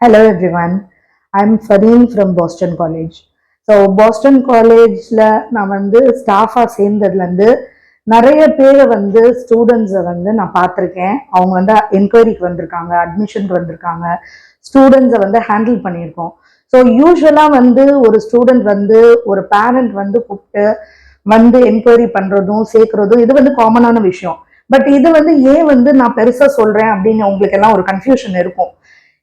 Hello everyone I am Fareen from Boston college so Boston காலேஜில் நான் வந்து ஸ்டாஃபாக சேர்ந்ததுலேருந்து நிறைய பேரை வந்து ஸ்டூடெண்ட்ஸை வந்து நான் பார்த்துருக்கேன். அவங்க வந்து என்கொயரிக்கு வந்திருக்காங்க அட்மிஷனுக்கு வந்திருக்காங்க. ஸ்டூடெண்ட்ஸை வந்து ஹேண்டில் பண்ணியிருக்கோம். ஸோ யூஸ்வலாக வந்து ஒரு ஸ்டூடெண்ட் வந்து ஒரு பேரண்ட் வந்து கூப்பிட்டு வந்து என்கொயரி பண்ணுறதும் சேர்க்குறதும் இது வந்து காமனான விஷயம். பட் இது வந்து ஏன் வந்து நான் பெருசாக சொல்கிறேன் அப்படின்னு உங்களுக்கு எல்லாம் ஒரு கன்ஃபியூஷன் இருக்கும்.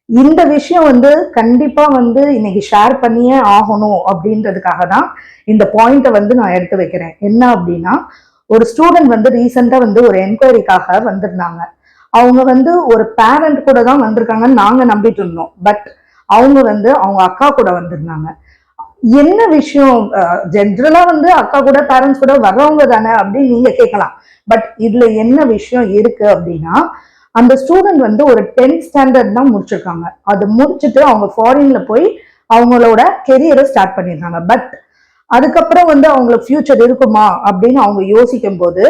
இந்த விஷயம் வந்து கண்டிப்பா வந்து இன்னைக்கு ஷேர் பண்ணியே ஆகணும் அப்படின்றதுக்காக தான் இந்த பாயிண்ட்டை வந்து நான் எடுத்து வைக்கிறேன். என்ன அப்படின்னா ஒரு ஸ்டூடெண்ட் வந்து ரீசெண்டா வந்து ஒரு என்கொயரிக்காக வந்திருந்தாங்க. அவங்க வந்து ஒரு பேரண்ட் கூட தான் வந்திருக்காங்கன்னு நாங்க நம்பிட்டு இருந்தோம். பட் அவங்க வந்து அவங்க அக்கா கூட வந்திருந்தாங்க. என்ன விஷயம்? ஜென்ரலா வந்து அக்கா கூட பேரண்ட்ஸ் கூட வர்றவங்க தானே அப்படின்னு நீங்க கேட்கலாம். பட் இதுல என்ன விஷயம் இருக்கு அப்படின்னா அந்த ஸ்டூடெண்ட் வந்து ஒரு டென்த் ஸ்டாண்டர்ட் தான் முடிச்சிருக்காங்க. அது முடிச்சுட்டு அவங்க ஃபாரின்ல போய் அவங்களோட கெரியரை ஸ்டார்ட் பண்ணியிருக்காங்க பட் அதுக்கப்புறம் வந்து அவங்களுக்கு ஃபியூச்சர் இருக்குமா அப்படின்னு அவங்க யோசிக்கும் போது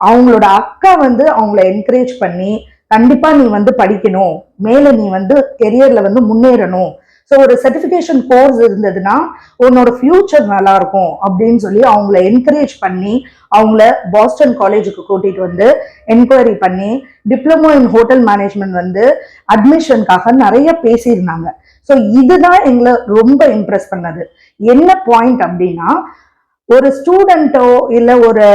அவங்களோட அக்கா வந்து அவங்கள என்கரேஜ் பண்ணி கண்டிப்பா நீ வந்து படிக்கணும். மேல நீ வந்து கெரியர்ல வந்து முன்னேறணும். ஸோ ஒரு சர்டிஃபிகேஷன் கோர்ஸ் இருந்ததுன்னா உன்னோட ஃபியூச்சர் நல்லா இருக்கும் அப்படின்னு சொல்லி அவங்கள என்கரேஜ் பண்ணி அவங்கள பாஸ்டன் காலேஜுக்கு கூட்டிட்டு வந்து என்கொயரி பண்ணி டிப்ளமோ இன் ஹோட்டல் மேனேஜ்மெண்ட் வந்து அட்மிஷனுக்காக நிறைய பேசியிருந்தாங்க. ஸோ இதுதான் எங்களை ரொம்ப இம்ப்ரெஸ் பண்ணது. என்ன பாயிண்ட் அப்படின்னா ஒரு ஸ்டூடெண்ட்டோ இல்லை ஒரு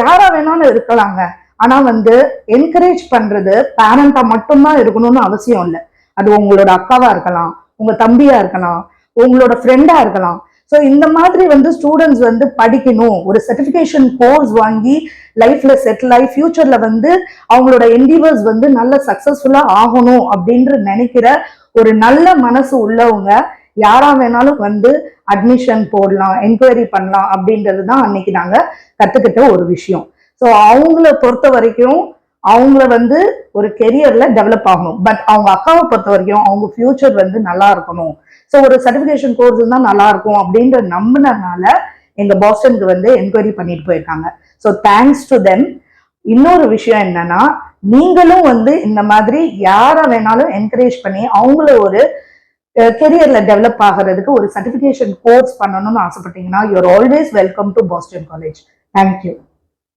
யாரா வேணாலும் இருக்கலாங்க. ஆனால் வந்து என்கரேஜ் பண்ணுறது பேரண்ட்டாக மட்டும்தான் இருக்கணும்னு அவசியம் இல்லை. அது உங்களோட அக்காவா இருக்கலாம். உங்க தம்பியா இருக்கலாம் உங்களோட ஃப்ரெண்டா இருக்கலாம். ஸோ இந்த மாதிரி வந்து ஸ்டூடெண்ட்ஸ் வந்து படிக்கணும். ஒரு சர்டிஃபிகேஷன் கோர்ஸ் வாங்கி லைஃப்ல செட்டில் ஆகி ஃபியூச்சர்ல வந்து அவங்களோட என்டிவர்ஸ் வந்து நல்ல சக்சஸ்ஃபுல்லா ஆகணும் அப்படின்ற நினைக்கிற ஒரு நல்ல மனசு உள்ளவங்க யாரா வேணாலும் வந்து அட்மிஷன் போடலாம் என்கொயரி பண்ணலாம் அப்படின்றது தான் அன்னைக்கு நாங்க கத்துக்கிட்ட ஒரு விஷயம். ஸோ அவங்கள பொறுத்த வரைக்கும் அவங்கள வந்து ஒரு கெரியர்ல டெவலப் ஆகணும். பட் அவங்க அக்காவை பொறுத்த வரைக்கும் அவங்க ஃபியூச்சர் வந்து நல்லா இருக்கணும். ஸோ ஒரு சர்டிஃபிகேஷன் கோர்ஸ் தான் நல்லா இருக்கும் அப்படின்ற நம்பினதுனால எங்க பாஸ்டனுக்கு வந்து என்கொயரி பண்ணிட்டு போயிருக்காங்க. ஸோ தேங்க்ஸ் டு தெம் இன்னொரு விஷயம் என்னன்னா நீங்களும் வந்து இந்த மாதிரி யாரை வேணாலும் என்கரேஜ் பண்ணி அவங்கள ஒரு கெரியர்ல டெவலப் ஆகிறதுக்கு ஒரு சர்டிஃபிகேஷன் கோர்ஸ் பண்ணணும்னு ஆசைப்பட்டீங்கன்னா you are always welcome to Boston college thank you